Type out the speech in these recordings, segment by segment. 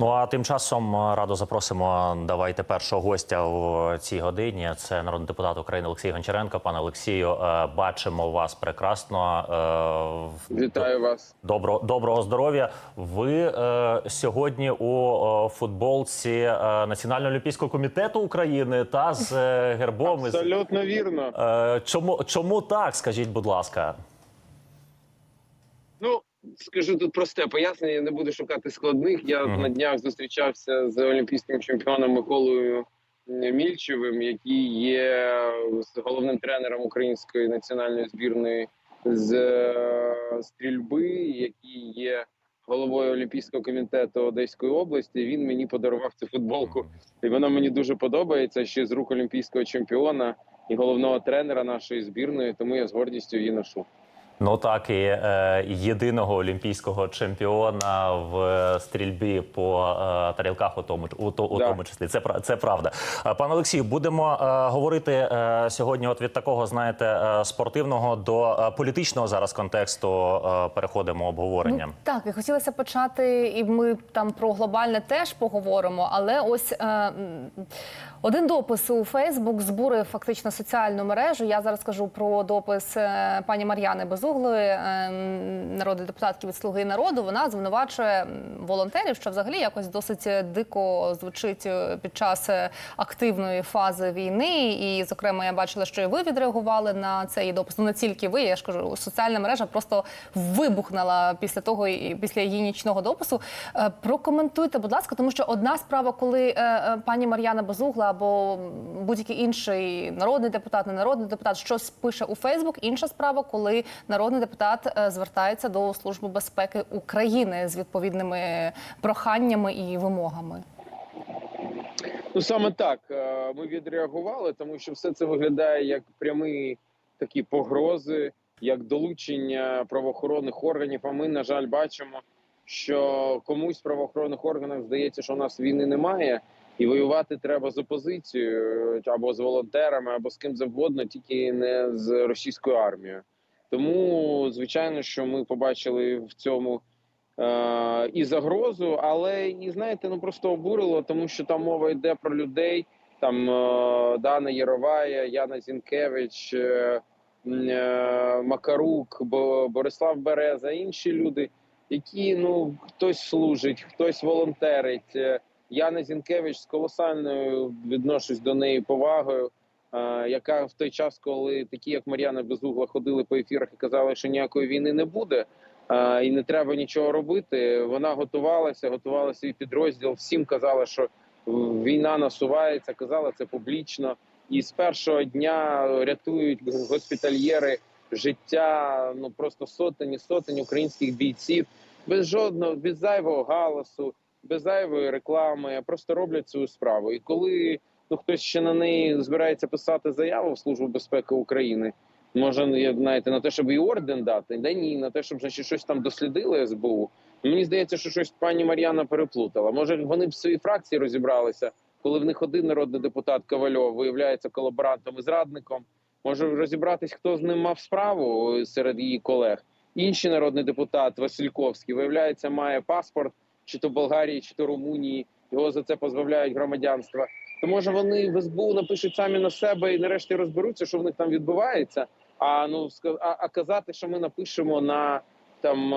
Ну а тим часом е, радо запросимо. Давайте першого гостя в цій годині. Це народний депутат України Олексій Гончаренко. Пане Олексію, е, бачимо вас прекрасно. Е, Вітаю вас. Добро, доброго здоров'я. Ви е, сьогодні у е, футболці е, Національного олімпійського комітету України та з е, гербом. Абсолютно вірно. Е, чому, чому так? Скажіть, будь ласка. Скажу тут просте пояснення. Не буду шукати складних. Я Мгм. на днях зустрічався з олімпійським чемпіоном Миколою Мільчевим, який є головним тренером української національної збірної з е, стрільби, який є головою Олімпійського комітету Одеської області. Він мені подарував цю футболку, і вона мені дуже подобається. Ще з рук олімпійського чемпіона і головного тренера нашої збірної. Тому я з гордістю її ношу. Ну так і е, єдиного олімпійського чемпіона в стрільбі по е, тарілках, у тому у, у Да. тому числі. Це це правда. Е, Пане Олексію, будемо е, говорити е, сьогодні. От від такого, знаєте, е, спортивного до е, політичного зараз контексту е, переходимо обговорення. Ну, так, і хотілося почати, і ми там про глобальне теж поговоримо. Але ось е, один допис у Фейсбук збурив фактично соціальну мережу. Я зараз кажу про допис е, пані Мар'яни Безуглої, е, м, народної депутатки від Слуги народу. Вона звинувачує волонтерів, що взагалі якось досить дико звучить е, під час е, активної фази війни. І, зокрема, я бачила, що і ви відреагували на цей допис. Ну не тільки ви, я ж кажу, соціальна мережа просто вибухнула після того після її нічного допису. Е, Прокоментуйте, будь ласка, тому що одна справа, коли е, е, пані Мар'яна Безугла або будь-який інший народний депутат, не народний депутат щось пише у Фейсбук. Інша справа, коли народний депутат е, звертається до Служби безпеки України з відповідними проханнями і вимогами. Ну саме так е, ми відреагували, тому що все це виглядає як прямі такі погрози, як долучення правоохоронних органів. А ми, на жаль, бачимо, що комусь в правоохоронних органах здається, що у нас війни немає, і воювати треба з опозицією е, або з волонтерами, або з ким завгодно, тільки не з російською армією. Тому, звичайно, що ми побачили в цьому е, і загрозу, але і знаєте, ну просто обурило, тому що там мова йде про людей. Там е, Дана Єровая, Яна Зінкевич, е, е, Макарук, Бо- Борислав Береза, інші люди, які ну хтось служить, хтось волонтерить. Е, Яна Зінкевич з колосальною відношусь до неї повагою. Яка в той час, коли такі, як Мар'яна Безугла, ходили по ефірах і казали, що ніякої війни не буде, і не треба нічого робити. Вона готувалася, готувала свій підрозділ. Всім казала, що війна насувається, казала це публічно. І з першого дня рятують госпітальєри життя. Ну просто сотень і сотень українських бійців без жодного, без зайвого галасу, без зайвої реклами, просто роблять свою справу. І коли ну хтось ще на неї збирається писати заяву в службу безпеки України. Може, я, знаєте, на те, щоб і орден дати, да ні, на те, щоб значить, щось там дослідили СБУ. Мені здається, що щось пані Мар'яна переплутала. Може, вони б в своїй фракції розібралися, коли в них один народний депутат Ковальов виявляється колаборантом і зрадником. Може розібратись, хто з ним мав справу серед її колег. Інший народний депутат Васильковський виявляється, має паспорт чи то Болгарії, чи то Румунії. Його за це позбавляють громадянства. То може вони в СБУ напишуть самі на себе і нарешті розберуться, що в них там відбувається. А ну а, казати, що ми напишемо на там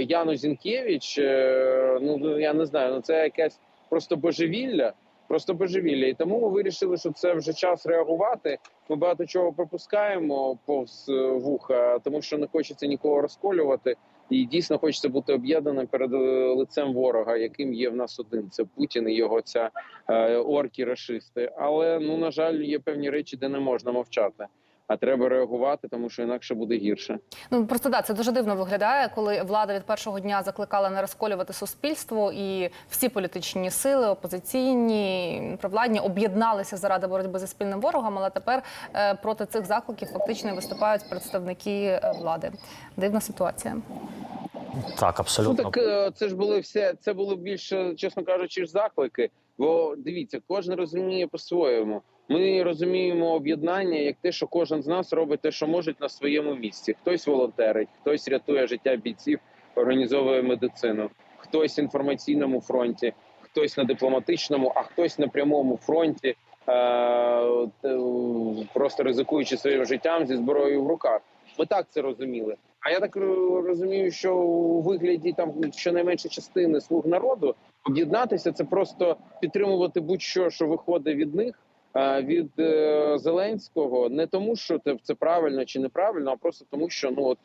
Яну Зінкевич, е, ну я не знаю, ну це якесь просто божевілля. Просто божевілля. І тому ми вирішили, що це вже час реагувати. Ми багато чого пропускаємо повз е, вуха, тому що не хочеться нікого розколювати. І дійсно хочеться бути об'єднаним перед е, лицем ворога, яким є в нас один. Це Путін і його ця е, орки рашисти. Але ну на жаль, є певні речі, де не можна мовчати. А треба реагувати, тому що інакше буде гірше. Ну просто да, це дуже дивно виглядає, коли влада від першого дня закликала не розколювати суспільство, і всі політичні сили, опозиційні, провладні об'єдналися заради боротьби зі спільним ворогом. Але тепер е, проти цих закликів фактично виступають представники е, влади. Дивна ситуація. Так, Ну абсолютно. так е, це ж були все. Це було більше, чесно кажучи, ж заклики. Бо дивіться, кожен розуміє по-своєму. Ми розуміємо об'єднання як те, що кожен з нас робить те, що може на своєму місці. Хтось волонтерить, хтось рятує життя бійців, організовує медицину, хтось в інформаційному фронті, хтось на дипломатичному, а хтось на прямому фронті, е, е, просто ризикуючи своїм життям зі зброєю в руках. Ми так це розуміли. А я так розумію, що у вигляді там щонайменше частини слуг народу об'єднатися це просто підтримувати будь-що, що виходить від них. Е, Від е, Зеленського не тому, що це, правильно чи неправильно, а просто тому, що ну от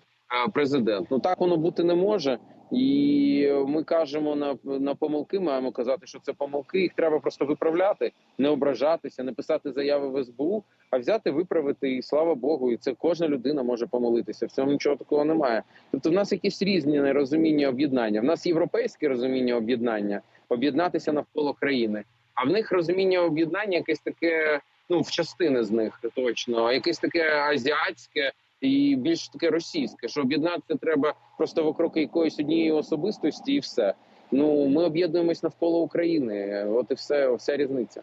е, президент. Ну так воно бути не може. І ми кажемо на, на помилки. Маємо казати, що це помилки. Їх треба просто виправляти, не ображатися, не писати заяви в СБУ, а взяти, виправити і слава Богу. І це кожна людина може помилитися. В цьому нічого такого немає. Тобто, в нас якісь різні розуміння об'єднання. В нас європейське розуміння об'єднання, об'єднатися навколо країни. А в них розуміння об'єднання якесь таке, ну в частини з них точно, якесь таке азіатське і більш таке російське, що об'єднатися треба просто вокруг якоїсь однієї особистості, і все. Ну ми об'єднуємось навколо України. От і все, вся різниця.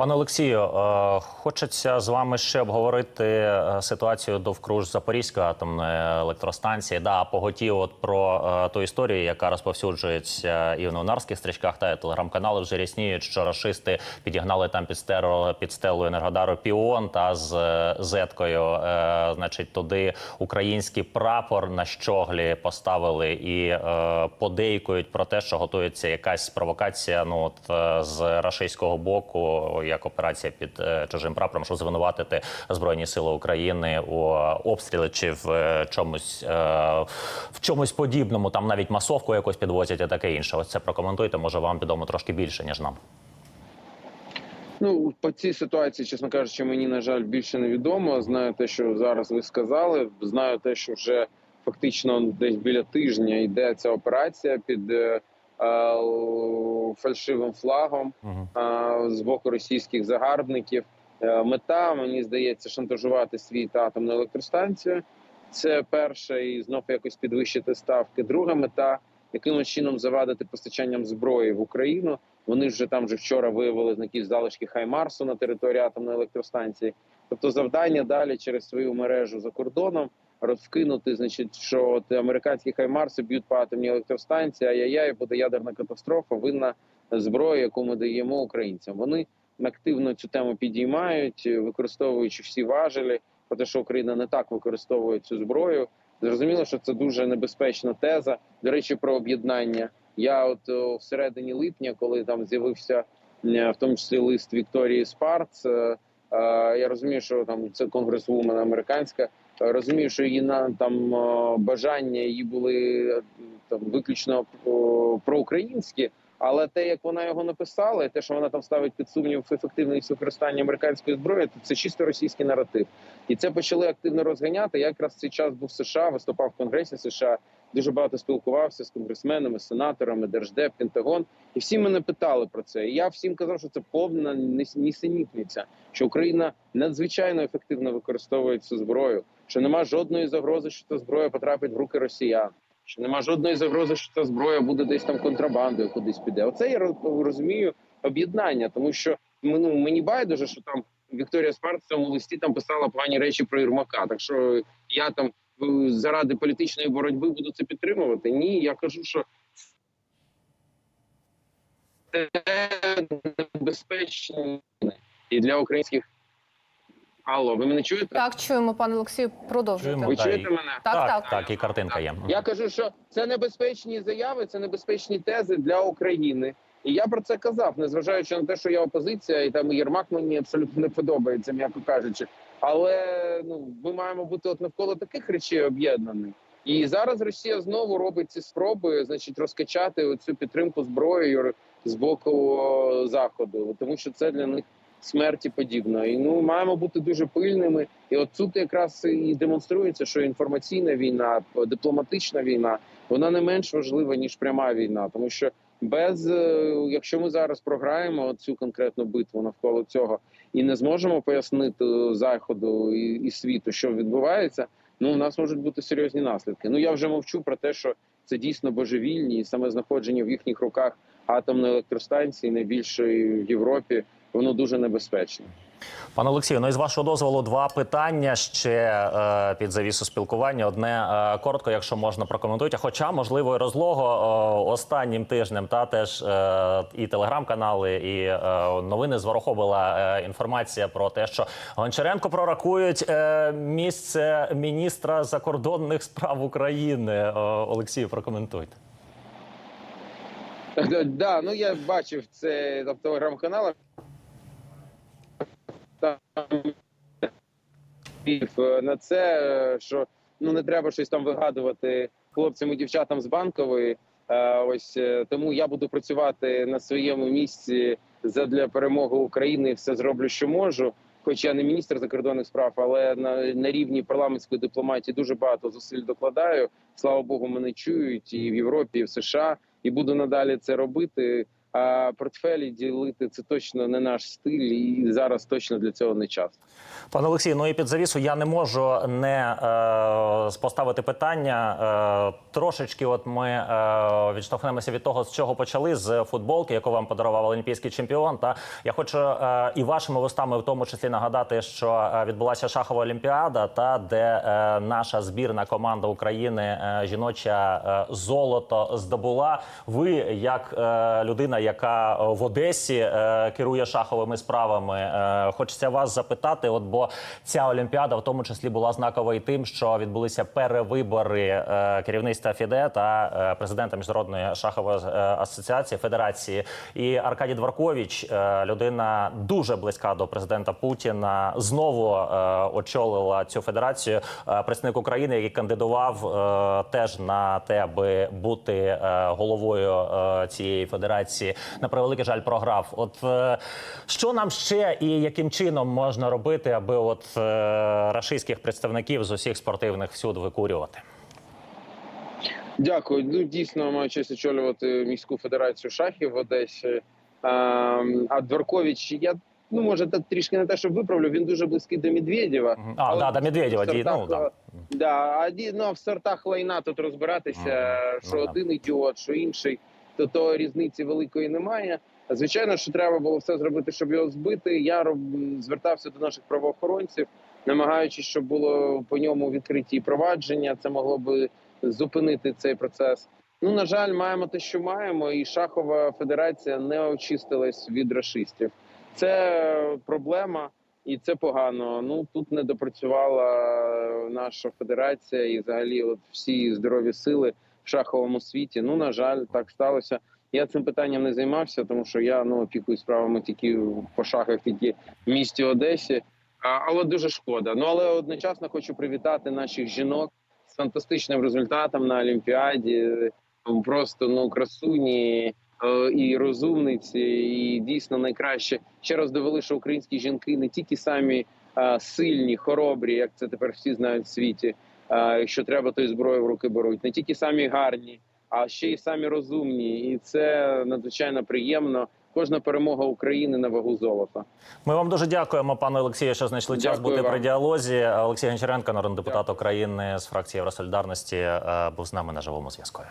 Пане Олексію, е, хочеться з вами ще обговорити е, ситуацію довкруж Запорізької атомної електростанції. Да, поготів от про е, ту історію, яка розповсюджується і в новинарських стрічках та телеграм-канали вже рясніють, що рашисти підігнали там під стелу, під стелу енергодару Піон та з зеткою, значить, туди український прапор на щоглі поставили і подейкують про те, що готується якась провокація. Ну от з рашистського боку, як операція під е, чужим прапором, щоб звинуватити збройні сили України у обстріли чи в е, чомусь е, в чомусь подібному. Там навіть масовку якось підвозять, і таке інше. Ось це прокоментуйте. Може вам відомо трошки більше ніж нам. Ну по цій ситуації, чесно кажучи, мені на жаль більше не відомо. Знаю те, що зараз ви сказали. Знаю те, що вже фактично десь біля тижня йде ця операція під фальшивим флагом е, з боку російських загарбників. Е, Мета мені здається шантажувати світ атомну електростанцію. Це перша і знов якось підвищити ставки. Друга мета якимось чином завадити постачанням зброї в Україну. Вони вже там вже вчора виявили якісь залишки Хаймарсу на території атомної електростанції. Тобто, завдання далі через свою мережу за кордоном розкинути, значить, що от американські Хаймарси б'ють по атомній електростанції, ай-яй-яй, буде ядерна катастрофа, винна зброя, яку ми даємо українцям. Вони активно цю тему підіймають, використовуючи всі важелі, про те, що Україна не так використовує цю зброю. Зрозуміло, що це дуже небезпечна теза. До речі, про об'єднання. Я от о, в середині липня, коли там з'явився в тому числі лист Вікторії Спарц, е, е, я розумію, що там це конгресвумен американська. Е, Розумію, що її на там е, бажання її були е, там виключно проукраїнські, але те, як вона його написала, і те, що вона там ставить під сумнів ефективність використання американської зброї, то це чисто російський наратив. І це почали активно розганяти. Я якраз цей час був в США, виступав в Конгресі США. Дуже багато спілкувався з конгресменами, сенаторами, держдеп, Пентагон, і всі мене питали про це. І я всім казав, що це повна нісенітниця, що Україна надзвичайно ефективно використовує цю зброю, що нема жодної загрози, що ця зброя потрапить в руки росіян. Що нема жодної загрози, що ця зброя буде десь там контрабандою, кудись піде. Оце я розумію об'єднання, тому що ну, мені байдуже, що там Вікторія Спарт в цьому листі там писала погані речі про Єрмака. Так що я там е, заради політичної боротьби буду це підтримувати. Ні, я кажу, що це небезпечно і для українських. Алло, ви мене чуєте? Так, чуємо, пане Олексію, продовжуйте. Чуємо. Ви Та, чуєте і- мене? Так, так, так. так, і картинка є. Я кажу, що це небезпечні заяви, це небезпечні тези для України. І я про це казав, незважаючи на те, що я опозиція, і там Єрмак мені абсолютно не подобається, м'яко кажучи. Але ну ми маємо бути от навколо таких речей об'єднані. І зараз Росія знову робить ці спроби, значить, розкачати оцю підтримку зброєю з боку о, заходу, тому що це для них смерті подібно. І ну маємо бути дуже пильними. І от тут якраз і демонструється, що інформаційна війна, дипломатична війна, вона не менш важлива ніж пряма війна, тому що без е, якщо ми зараз програємо цю конкретну битву навколо цього і не зможемо пояснити заходу і, і світу, що відбувається. Ну у нас можуть бути серйозні наслідки. Ну я вже мовчу про те, що це дійсно божевільні, і саме знаходження в їхніх руках атомної електростанції, найбільшої в Європі, воно дуже небезпечне. Пане Олексію, ну і з вашого дозволу два питання ще е, під завісу спілкування. Одне е, коротко, якщо можна прокоментуйте. Хоча, можливо, і розлого е, останнім тижнем та теж е, і телеграм-канали, і е, новини зворохобила е, інформація про те, що Гончаренко прорахують е, місце міністра закордонних справ України. Е, Олексію, прокоментуйте. Да, ну я бачив це в телеграм-каналах. На це, що ну не треба щось там вигадувати хлопцям і дівчатам з банкової. Ось е, тому я буду працювати на своєму місці задля перемоги України. Все зроблю, що можу. Хоч я не міністр закордонних справ, але на, на рівні парламентської дипломатії дуже багато зусиль докладаю. Слава Богу, мене чують і в Європі, і в США, і буду надалі це робити. Портфелі ділити це точно не наш стиль, і зараз точно для цього не час. Пане Олексій, ну і під завісу я не можу не е, поставити питання. Е, трошечки, от ми е, відштовхнемося від того, з чого почали з футболки, яку вам подарував олімпійський чемпіон. Та я хочу е, і вашими вустами, в тому числі, нагадати, що е, відбулася шахова олімпіада, та де е, наша збірна команда України е, жіноча е, золото здобула. Ви як е, людина, яка е, в Одесі е, керує шаховими справами, е, хочеться вас запитати. От бо ця олімпіада, в тому числі, була знакова і тим, що відбулися перевибори керівництва ФІДЕ та президента міжнародної шахової асоціації Федерації. І Аркадій Дворкович, людина дуже близька до президента Путіна, знову очолила цю федерацію. Представник України, який кандидував теж на те, аби бути головою цієї федерації, на превеликий жаль, програв. От е, що нам ще і яким чином можна робити, аби от е, рашистських представників з усіх спортивних всюд викурювати? Дякую. Ну дійсно маю честь очолювати міську федерацію шахів в Одесі. А, а Дворкович, я ну може трішки не те, що виправлю. Він дуже близький до Медведєва. А, да, до Медведєва, ну, да. е, да, а ді- ну, а в сортах лайна тут розбиратися, що Ну, да. один ідіот, що інший, то то різниці великої немає. Звичайно, що треба було все зробити, щоб його збити. Я роб- звертався до наших правоохоронців, намагаючись, щоб було по ньому відкриті провадження. Це могло би зупинити цей процес. Ну на жаль, маємо те, що маємо, і шахова федерація не очистилась від рашистів. Це проблема, і це погано. Ну тут не допрацювала наша федерація і взагалі, от всі здорові сили шаховому світі. Ну на жаль, так сталося. Я цим питанням не займався, тому що я ну опікуюсь справами тільки по шахах, тільки в місті Одесі. А, але дуже шкода. Ну але одночасно хочу привітати наших жінок з фантастичним результатом на Олімпіаді. Просто ну красуні е, і розумниці, і дійсно найкраще ще раз довели, що українські жінки не тільки самі сильні, хоробрі, як це тепер всі знають в світі. Е, Якщо треба, то і зброю в руки беруть, не тільки самі гарні, а ще й самі розумні, і це надзвичайно приємно. Кожна перемога України на вагу золота. Ми вам дуже дякуємо, пане Олексію, що знайшли час бути вам. при діалозі. Олексій Гончаренко, народний депутат України з фракції Євросолідарності, е, був з нами на живому зв'язку.